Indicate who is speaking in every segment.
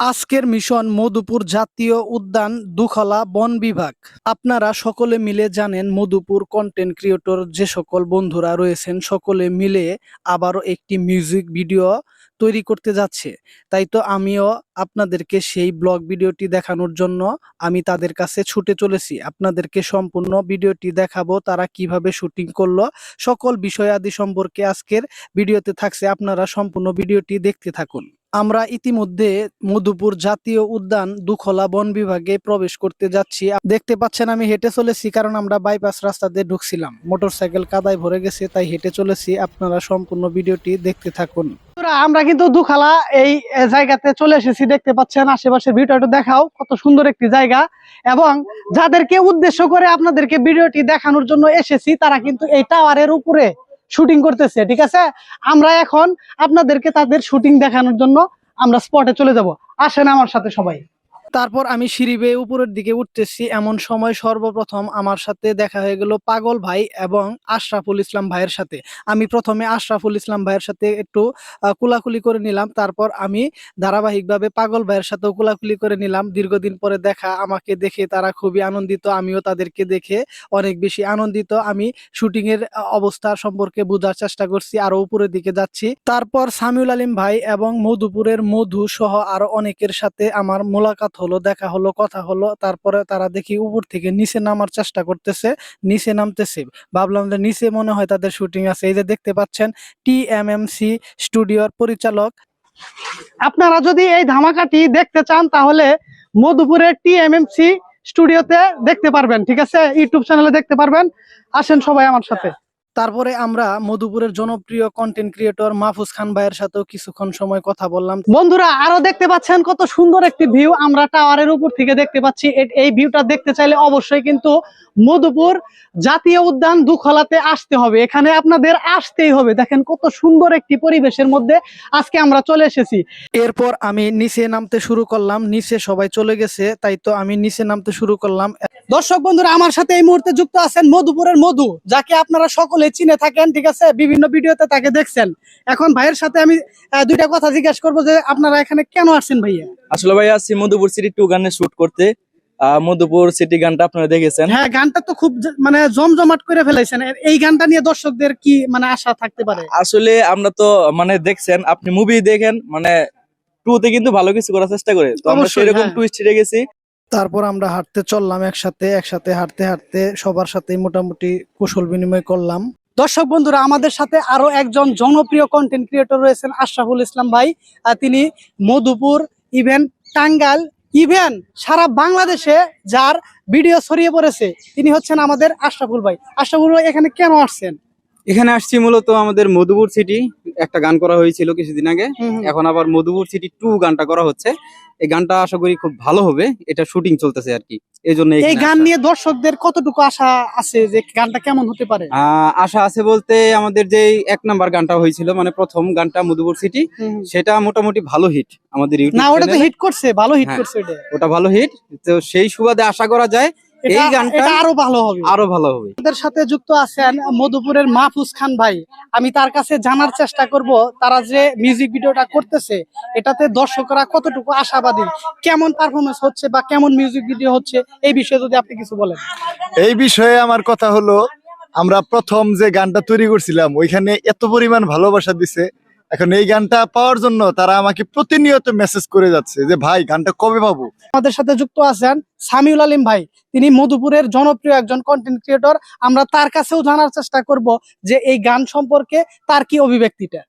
Speaker 1: আজকের মিশন মধুপুর জাতীয় উদ্যান দুখলা বন বিভাগ। আপনারা সকলে মিলে জানেন মধুপুর কন্টেন্ট ক্রিয়েটর যে সকল বন্ধুরা রয়েছেন, সকলে মিলে আবারও একটি মিউজিক ভিডিও তৈরি করতে যাচ্ছে। তাই তো আমিও আপনাদেরকে সেই ব্লগ ভিডিওটি দেখানোর জন্য আমি তাদের কাছে ছুটে চলেছি। আপনাদেরকে সম্পূর্ণ ভিডিওটি দেখাবো, তারা কীভাবে শুটিং করল, সকল বিষয়াদি সম্পর্কে আজকের ভিডিওতে থাকছে। আপনারা সম্পূর্ণ ভিডিওটি দেখতে থাকুন। আমরা ইতিমধ্যে মধুপুর জাতীয় উদ্যান দুখলা বন বিভাগে প্রবেশ করতে যাচ্ছি। দেখতে পাচ্ছেন আমি হেঁটে চলেছি কারণ আমরা বাইপাস রাস্তা দিয়ে ঢুকছিলাম। মোটরসাইকেল কাদায় ভরে গেছে, তাই হেঁটে চলেছি। আপনারা সম্পূর্ণ ভিডিওটি দেখতে থাকুন। আমরা কিন্তু দুখালা এই জায়গাতে চলে এসেছি, দেখতে পাচ্ছেন আশেপাশে ভিডিওটা দেখাও কত সুন্দর একটি জায়গা। এবং যাদেরকে উদ্দেশ্য করে আপনাদেরকে ভিডিওটি দেখানোর জন্য এসেছি, তারা কিন্তু এই টাওয়ারের উপরে শুটিং করতেছে, ঠিক আছে? আমরা এখন আপনাদেরকে তাদের শুটিং দেখানোর জন্য আমরা স্পটে চলে যাব। আসেন আমার সাথে সবাই। তারপর আমি সিঁড়ি বেয়ে উপরের দিকে উঠতেছি। এমন সময় সর্বপ্রথম আমার সাথে দেখা হয়ে গেল পাগল ভাই এবং আশরাফুল ইসলাম ভাইয়ের সাথে। আমি প্রথমে আশরাফুল ইসলাম ভাইয়ের সাথে একটু কুলাকুলি করে নিলাম। তারপর আমি ধারাবাহিকভাবে পাগল ভাইয়ের সাথেও কুলাকুলি করে নিলাম। দীর্ঘদিন পরে দেখা আমাকে দেখে তারা খুবই আনন্দিত, আমিও তাদেরকে দেখে অনেক বেশি আনন্দিত। আমি শুটিং এর অবস্থা সম্পর্কে বোঝার চেষ্টা করছি, আরও উপরের দিকে যাচ্ছি। তারপর সামিউল আলিম ভাই এবং মধুপুরের মধু সহ আরও অনেকের সাথে আমার মোলাকাত হলো, দেখা হলো, কথা হলো, তারপরে তারা দেখি উপর থেকে নিচে নামার চেষ্টা করতেছে, নিচে নামতেছে। ভাবলাম যে নিচে মনে হয় তাদের শুটিং আছে। এই যে দেখতে পাচ্ছেন টি এম এম সি স্টুডিওর পরিচালক। আপনারা যদি এই ধামাকাটি দেখতে চান, তাহলে মধুপুরের টি এম এম সি স্টুডিওতে দেখতে পারবেন, ঠিক আছে? ইউটিউব চ্যানেলে দেখতে পারবেন। আসেন সবাই আমার সাথে। তারপরে আমরা মধুপুরের জনপ্রিয় কন্টেন্ট ক্রিয়েটর মাহফুজ খান ভাইয়ের সাথেও কিছুক্ষণ সময় কথা বললাম। বন্ধুরা, আরও দেখতে পাচ্ছেন কত সুন্দর একটি ভিউ আমরা টাওয়ারের উপর থেকে দেখতে পাচ্ছি এই ভিউটা দেখতে চাইলে অবশ্যই কিন্তু মধুপুর জাতীয় উদ্যান দুখলাতে আসতে হবে। এখানে আপনাদের আসতেই হবে। দেখেন কত সুন্দর একটি পরিবেশের মধ্যে আজকে আমরা চলে এসেছি। এরপর আমি নিচে নামতে শুরু করলাম। নিচে সবাই চলে গেছে, তাই তো আমি নিচে নামতে শুরু করলাম। দর্শক বন্ধুরা আমার সাথে এই মুহূর্তে যুক্ত আছেন মধুপুরের মধু যাকে আপনারা সকলে চিনে থাকেন ঠিক আছে? বিভিন্ন ভিডিওতে তাকে দেখছেন। এখন ভাইয়ের সাথে আমি দুইটা কথা জিজ্ঞাসা করব যে আপনারা এখানে কেন আসছেন ভাইয়া?
Speaker 2: আসলে ভাই আসছি মধুপুর সিটি টু গানের শুট করতে মধুপুর সিটি গানটা আপনারা দেখেছেন।
Speaker 1: হ্যাঁ গানটা তো খুব মানে জমজমাট করে ফেলেছেন। এই গানটা নিয়ে দর্শকদের কি মানে আশা থাকতে পারে?
Speaker 2: আসলে আমরা তো মানে দেখছেন আপনি মুভি দেখেন মানে টু তে কিন্তু ভালো কিছু করার চেষ্টা করে। তো আমরা সেরকম
Speaker 1: হ্যাঁ।
Speaker 2: টুইস্ট রেখেছি।
Speaker 1: তারপর আমরা হাঁটতে চললাম একসাথে একসাথে হাঁটতে হাঁটতে সবার সাথে মোটামুটি কুশল বিনিময় করলাম। দর্শক বন্ধুরা, আমাদের সাথে আরও একজন জনপ্রিয় কন্টেন্ট ক্রিয়েটর রয়েছেন আশরাফুল ইসলাম ভাই তিনি মধুপুর ইভেন টাঙ্গাল ইভেন সারা বাংলাদেশে যার ভিডিও ছড়িয়ে পড়েছে। তিনি হচ্ছেন আমাদের আশরাফুল ভাই। আশরাফুল ভাই, এখানে কেন আসছেন?
Speaker 3: এখানে আসছি মূলত আমাদের মধুপুর সিটি একটা গান করা হয়েছিল কিছুদিন আগে। এখন আবার মধুপুর সিটি টু গানটা করা হচ্ছে। এই গানটা আশা করি খুব ভালো হবে এটা শুটিং চলতেছে আর কি। এই জন্য
Speaker 1: এই গান নিয়ে দর্শকদের কতটুকু আশা আছে যে গানটা কেমন হতে পারে?
Speaker 3: আহ, আশা আছে বলতে আমাদের যে এক নাম্বার গানটা হয়েছিল মানে প্রথম গানটা মধুপুর সিটি সেটা মোটামুটি ভালো হিট আমাদের ইউটিউব
Speaker 1: না ওটা তো হিট করছে ভালো হিট
Speaker 3: হ্যাঁ।
Speaker 1: করছে ওটা।
Speaker 3: ওটা ভালো হিট তো সেই সুবাদে আশা করা যায় এই গানটা
Speaker 1: আরও ভালো হবে।
Speaker 3: আরও ভালো হবে।
Speaker 1: আমাদের সাথে যুক্ত আছেন মধুপুরের মাহফুজ খান ভাই। আমি তার কাছে জানার চেষ্টা করব তারা যে মিউজিক ভিডিওটা করতেছে এটাতে দর্শকরা কতটুকু আশাবাদী? কেমন পারফরমেন্স হচ্ছে বা কেমন মিউজিক ভিডিও হচ্ছে এই বিষয়ে যদি আপনি কিছু বলেন।
Speaker 4: এই বিষয়ে আমার কথা হলো আমরা প্রথম যে গানটা তৈরি করছিলাম ওইখানে এত পরিমাণ ভালোবাসা দিছে এখন এই গানটা পাওয়ার জন্য তারা আমাকে প্রতিনিয়ত মেসেজ করে যাচ্ছে যে ভাই গানটা কবে পাবো?
Speaker 1: আমাদের সাথে যুক্ত আছেন সামিউল আলিম ভাই। তিনি মধুপুরের জনপ্রিয় একজন কন্টেন্ট ক্রিয়েটর আমরা তার কাছেও জানার চেষ্টা করব যে এই গান সম্পর্কে তার কি অভিব্যক্তিটা।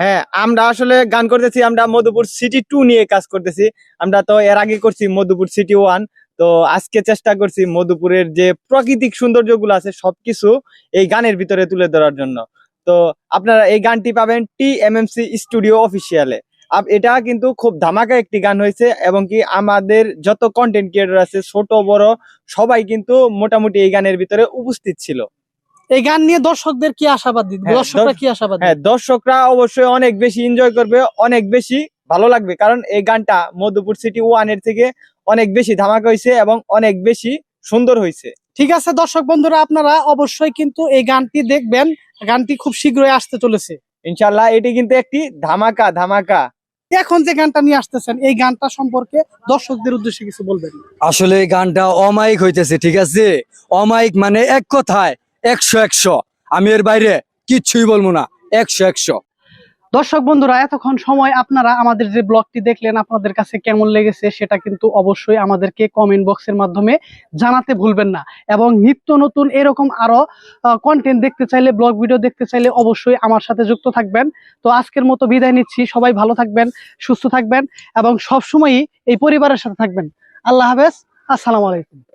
Speaker 5: হ্যাঁ আমরা আসলে গান করতেছি আমরা মধুপুর সিটি টু নিয়ে কাজ করতেছি। আমরা তো এর আগে করছি মধুপুর সিটি ওয়ান তো আজকে চেষ্টা করছি মধুপুরের যে প্রাকৃতিক সৌন্দর্যগুলো আছে সবকিছু এই গানের ভিতরে তুলে ধরার জন্য। তো আপনারা এই গানটি পাবেন T M M C studio অফিসিয়ালে। এটা কিন্তু খুব ধামাকা একটি গান হয়েছে এবং কি আমাদের যত কন্টেন্ট ক্রিয়েটর আছে ছোট বড় সবাই কিন্তু মোটামুটি এই গানের ভিতরে উপস্থিত ছিল।
Speaker 1: এই গান নিয়ে দর্শকদের কি আশাবাদী
Speaker 5: হ্যাঁ,
Speaker 1: দর্শকরা কি আশাবাদী
Speaker 5: হ্যাঁ দর্শকরা অবশ্যই অনেক বেশি এনজয় করবে অনেক বেশি ভালো লাগবে কারণ এই গানটা মধুপুর সিটি ওয়ানের থেকে অনেক বেশি ধামাকা হয়েছে এবং অনেক বেশি সুন্দর হয়েছে।
Speaker 1: ঠিক আছে দর্শক বন্ধুরা আপনারা অবশ্যই কিন্তু এই গানটি দেখবেন গানটি খুব শীঘ্রই আসতে চলেছে।
Speaker 5: ইনশাল্লাহ এটি কিন্তু একটি ধামাকা ধামাকা।
Speaker 1: এখন যে গানটা নিয়ে আসতেছেন এই গানটা সম্পর্কে দর্শকদের উদ্দেশ্যে কিছু বলবেন।
Speaker 6: আসলে এই গানটা অমায়িক হইতেছে ঠিক আছে? অমায়িক মানে এক কথায় একশো একশো। আমি এর বাইরে কিচ্ছুই বলব না একশো একশো।
Speaker 1: দর্শক বন্ধুরা, এতক্ষণ সময় আপনারা আমাদের যে ব্লগটি দেখলেন, আপনাদের কাছে কেমন লেগেছে সেটা কিন্তু অবশ্যই আমাদেরকে কমেন্ট বক্সের মাধ্যমে জানাতে ভুলবেন না। এবং নিত্য নতুন এরকম আরও কন্টেন্ট দেখতে চাইলে ব্লগ ভিডিও দেখতে চাইলে অবশ্যই আমার সাথে যুক্ত থাকবেন। তো আজকের মতো বিদায় নিচ্ছি। সবাই ভালো থাকবেন, সুস্থ থাকবেন এবং সবসময়ই এই পরিবারের সাথে থাকবেন। আল্লাহ হাফেজ। আসসালামু আলাইকুম।